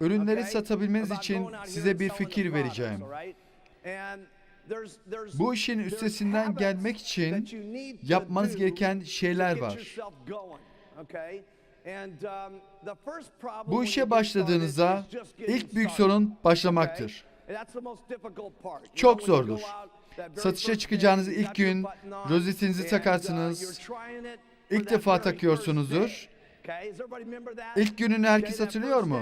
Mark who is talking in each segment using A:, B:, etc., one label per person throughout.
A: Ürünleri satabilmeniz için size bir fikir vereceğim. Bu işin üstesinden gelmek için yapmanız gereken şeyler var. Bu işe başladığınızda ilk büyük sorun başlamaktır. Çok zordur. Satışa çıkacağınız ilk gün rozetinizi takarsınız. İlk defa takıyorsunuzdur İlk gününü herkes hatırlıyor mu?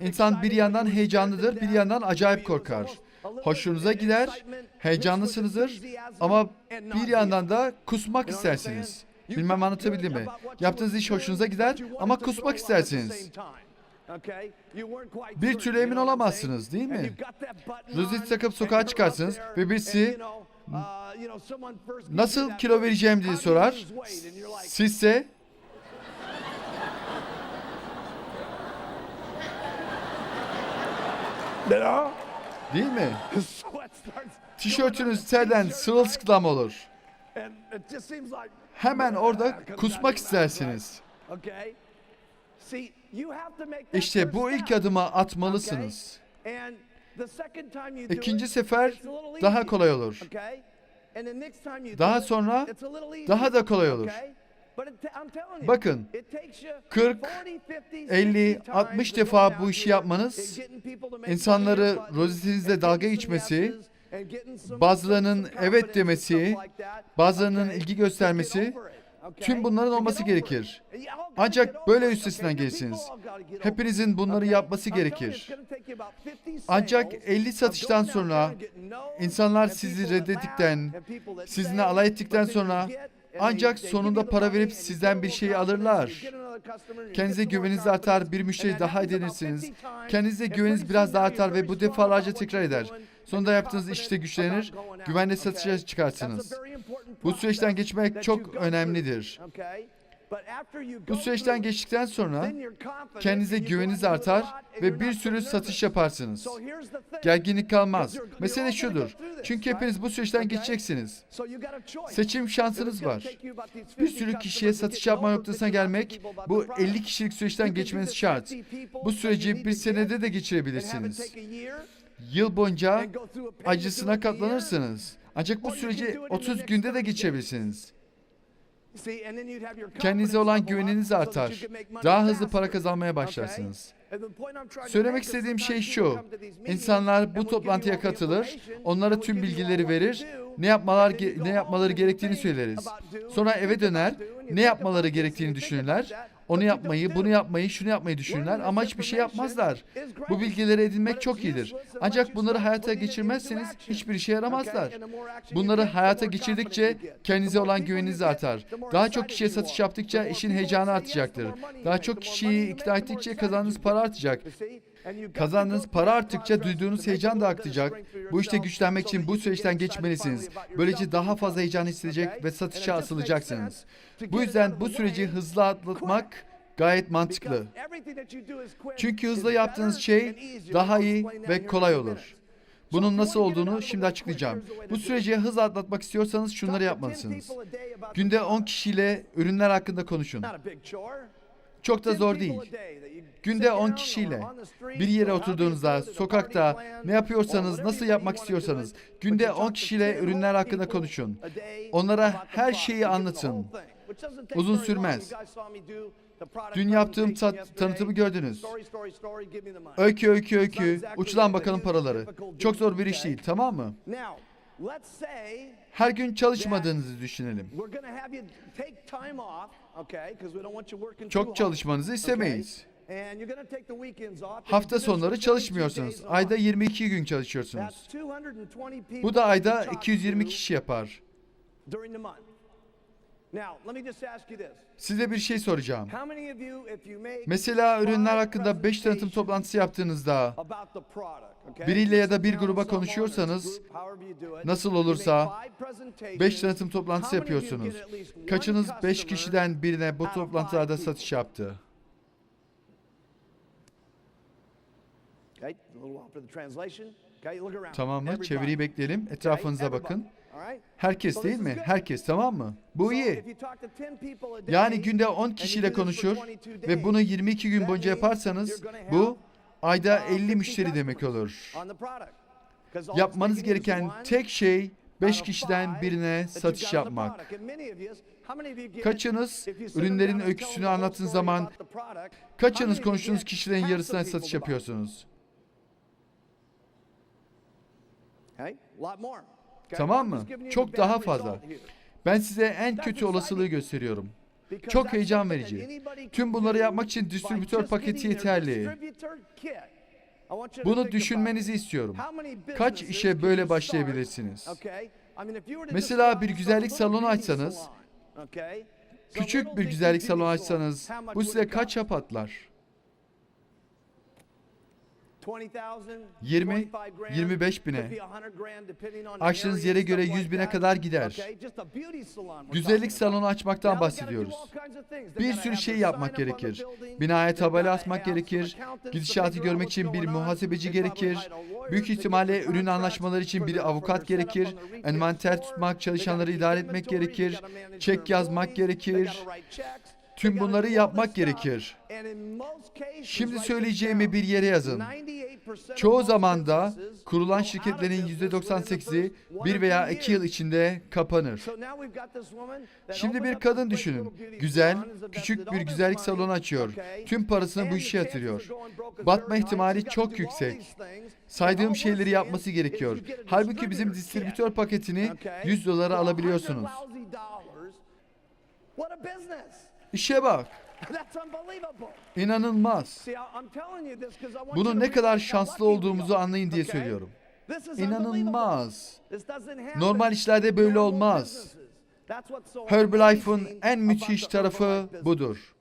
A: İnsan bir yandan heyecanlıdır, bir yandan acayip korkar. Hoşunuza gider, heyecanlısınızdır ama bir yandan da kusmak istersiniz. Bilmem anlatabildim mi? Yaptığınız iş hoşunuza gider ama kusmak istersiniz. Bir türlü emin olamazsınız değil mi?
B: Rızit
A: takıp sokağa çıkarsınız ve birisi nasıl kilo vereceğim diye sorar. Sizse
B: Bela.
A: Değil mi? Tişörtünüz terden sırılsıklam olur. Hemen orada kusmak istersiniz. İşte bu ilk
B: adıma
A: atmalısınız. İkinci sefer daha kolay olur. Daha sonra daha da kolay olur. Bakın 40,
B: 50, 60
A: defa bu işi yapmanız, insanları rozetinizle dalga geçmesi, bazılarının evet demesi, bazılarının ilgi göstermesi, tüm bunların olması gerekir. Ancak böyle üstesinden gelirsiniz. Hepinizin bunları yapması gerekir. Ancak 50 satıştan sonra insanlar sizi reddettikten, sizinle alay ettikten sonra ancak sonunda para verip sizden bir şey alırlar. Kendinize güveninizi artar, bir müşteri daha edinirsiniz. Kendinize güveniniz biraz daha artar ve bu defalarca tekrar eder. Sonunda yaptığınız işte güçlenir, güvenle satışa çıkarsınız. Bu süreçten geçmek çok önemlidir. Bu süreçten geçtikten sonra kendinize güveniniz artar ve bir sürü satış yaparsınız. Gerginlik kalmaz. Mesele şudur. Çünkü hepiniz bu süreçten geçeceksiniz. Seçim şansınız var. Bir sürü kişiye satış yapma noktasına gelmek bu 50 kişilik süreçten geçmeniz şart. Bu süreci bir senede de geçirebilirsiniz. Yıl boyunca acısına katlanırsınız. Ancak bu süreci 30 günde de
B: geçebilirsiniz.
A: Kendinize olan güveniniz artar. Daha hızlı para kazanmaya başlarsınız. Söylemek istediğim şey şu. İnsanlar bu toplantıya katılır, onlara tüm bilgileri verir, ne yapmalar ne yapmaları gerektiğini söyleriz. Sonra eve döner, ne yapmaları gerektiğini düşünürler onu yapmayı, bunu yapmayı, şunu yapmayı düşünürler ama hiçbir şey yapmazlar. Bu bilgileri edinmek çok iyidir. Ancak bunları hayata geçirmezseniz hiçbir işe yaramazlar. Bunları hayata geçirdikçe kendinize olan güveniniz artar. Daha çok kişiye satış yaptıkça işin heyecanı artacaktır. Daha çok kişiyi ikna ettikçe kazandığınız para artacak. Kazandığınız para arttıkça duyduğunuz heyecan da artacak. Bu işte güçlenmek için bu süreçten geçmelisiniz. Böylece daha fazla heyecan hissedecek ve satışa asılacaksınız. Bu yüzden bu süreci hızlı atlatmak gayet mantıklı. Çünkü hızlı yaptığınız şey daha iyi ve kolay olur. Bunun nasıl olduğunu şimdi açıklayacağım. Bu süreci hız atlatmak istiyorsanız şunları yapmalısınız. Günde 10 kişiyle ürünler hakkında konuşun. Çok da zor değil. Günde 10 kişiyle bir yere oturduğunuzda, sokakta ne yapıyorsanız, nasıl yapmak istiyorsanız günde 10 kişiyle ürünler hakkında konuşun. Onlara her şeyi anlatın. Uzun sürmez. Dün yaptığım
B: ta-
A: tanıtımı gördünüz. Öykü öykü öykü, uçulan bakalım paraları. Çok zor bir iş değil, tamam mı? her gün çalışmadığınızı düşünelim. Çok çalışmanızı istemeyiz. Hafta sonları çalışmıyorsunuz. Ayda 22 gün çalışıyorsunuz. Bu da ayda 220 kişi yapar. Size bir şey soracağım. Mesela ürünler hakkında 5 tanıtım toplantısı yaptığınızda biriyle ya da bir gruba konuşuyorsanız nasıl olursa 5 tanıtım toplantısı yapıyorsunuz. Kaçınız 5 kişiden birine bu toplantılarda satış yaptı? Tamam mı? Çeviriyi
B: bekleyelim. Etrafınıza bakın.
A: Herkes değil mi? Herkes tamam mı? Bu iyi. Yani günde 10 kişiyle konuşur ve bunu 22 gün boyunca yaparsanız bu ayda 50 müşteri demek olur. Yapmanız gereken tek şey 5 kişiden birine satış yapmak. Kaçınız ürünlerin öyküsünü
B: anlattığınız
A: zaman kaçınız konuştuğunuz kişilerin yarısına satış yapıyorsunuz? Tamam mı? Çok daha fazla. Ben size en kötü olasılığı gösteriyorum. Çok heyecan verici. Tüm bunları yapmak için distribütör paketi yeterli. Bunu düşünmenizi istiyorum. Kaç işe böyle başlayabilirsiniz? Mesela bir güzellik salonu açsanız, Küçük bir güzellik salonu
B: salon,
A: açsanız bu size kaç
B: cost?
A: yapatlar?
B: 20,000,
A: 20,
B: 25 grand,
A: 25 bine.
B: could be 100 grand depending on the
A: Açtığınız yere göre
B: stuff
A: 100
B: like
A: bine kadar gider. Güzellik salonu açmaktan bahsediyoruz. Bir sürü şey yapmak gerekir. Binaya tabela
B: some
A: gerekir. Gidişatı görmek için bir muhasebeci gerekir. Büyük ihtimalle ürün anlaşmaları için bir avukat gerekir. Envanter tutmak, çalışanları idare etmek gerekir. Çek yazmak gerekir. Tüm bunları yapmak gerekir. Şimdi söyleyeceğimi bir yere yazın.
B: 98% of
A: Çoğu zamanda
B: businesses
A: kurulan şirketlerin
B: business within the
A: %98'i
B: first one
A: bir veya iki yıl içinde kapanır. Şimdi bir kadın düşünün. Güzel, küçük bir güzellik salonu açıyor. Tüm parasını bu işe yatırıyor. Batma ihtimali çok yüksek. Saydığım şeyleri yapması gerekiyor. Halbuki bizim distribütör paketini
B: okay,
A: 100 dolara alabiliyorsunuz.
B: $100,000. What a business.
A: İşe bak. İnanılmaz. Bunu ne kadar şanslı olduğumuzu anlayın diye söylüyorum. İnanılmaz. Normal işlerde böyle olmaz. Herbalife'ın en müthiş tarafı budur.